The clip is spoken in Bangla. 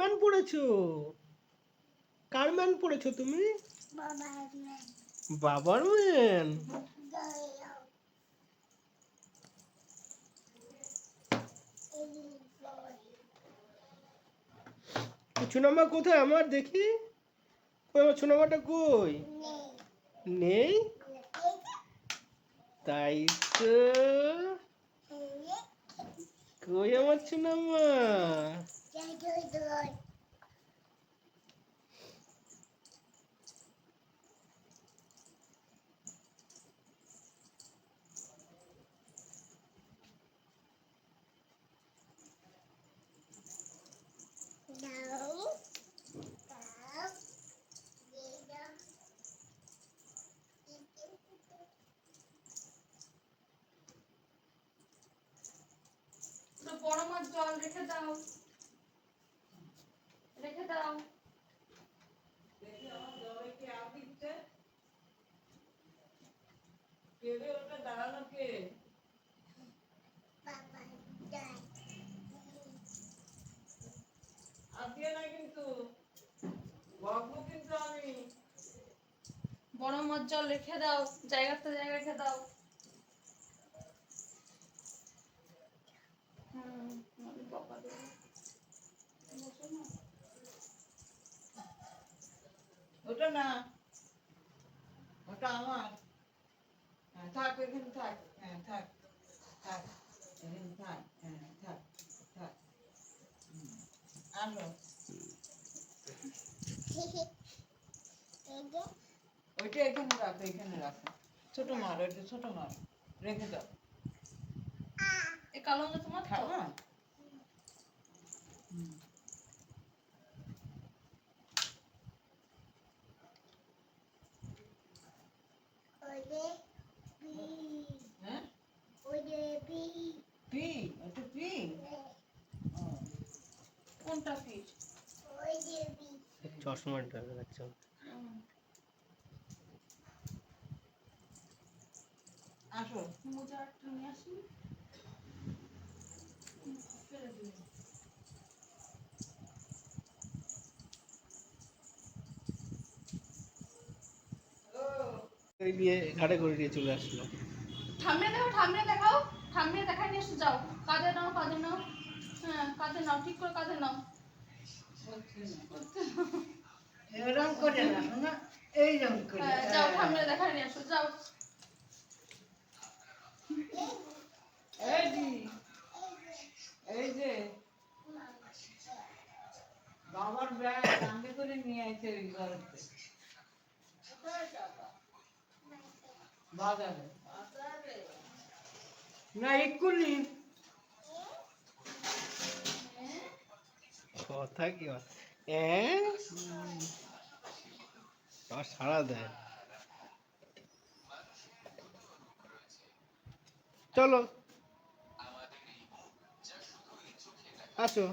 ম্যান পড়েছো? কার ম্যান পড়েছো তুমি? বাবার ম্যান? সোনামা কোথায় আমার দেখি? কই আমার সোনামাটা কই? নেই? তাই তো। কই আমার সোনামা? তো বড় মাছ জল রেখে দাও রেখে দাও বড় মাছ জল রেখে দাও জায়গাতে জায়গা রেখে দাও। হুম নইলে বকা দেবে। বসো না। ওটা না ওটা আমার। থাক এখানে থাক হ্যাঁ থাক থাক এখানে থাক হ্যাঁ থাক থাক আসো ওইটা এখানে রাখো এখানে রাখো। ছোট মার ওইটা ছোট মার রেখে দাও। এ কালো তোমার তো? খাবা? হুম, হ্যাঁ পি ওটা পি কোনটা ফিট চশমাটা আচ্ছা আসো মোজা একটা নিয়ে আসি ফেলে দিই এই দিয়ে ঘাটে করে দিয়ে চলে আসলো। ঠাম্মে দেখাও ঠাম্মে দেখাও ঠাম্মে দেখাই নিয়ে এসে যাও। কাঁধে নাও কাঁধে নাও। হ্যাঁ কাঁধে নাও ঠিক করে কাঁধে নাও। এরকম করে না না এইরকম করে। হ্যাঁ যাও ঠাম্মে দেখাই নিয়ে এসো যাও। এই যে এই যে। বাবার ব্যাগ কান্দে করে নিয়ে আসে ওই ঘরেতে। বাজারে। না এক্ষুনি। কথা কি হ্যাঁ? আর সারা দেয় চলো। আসো।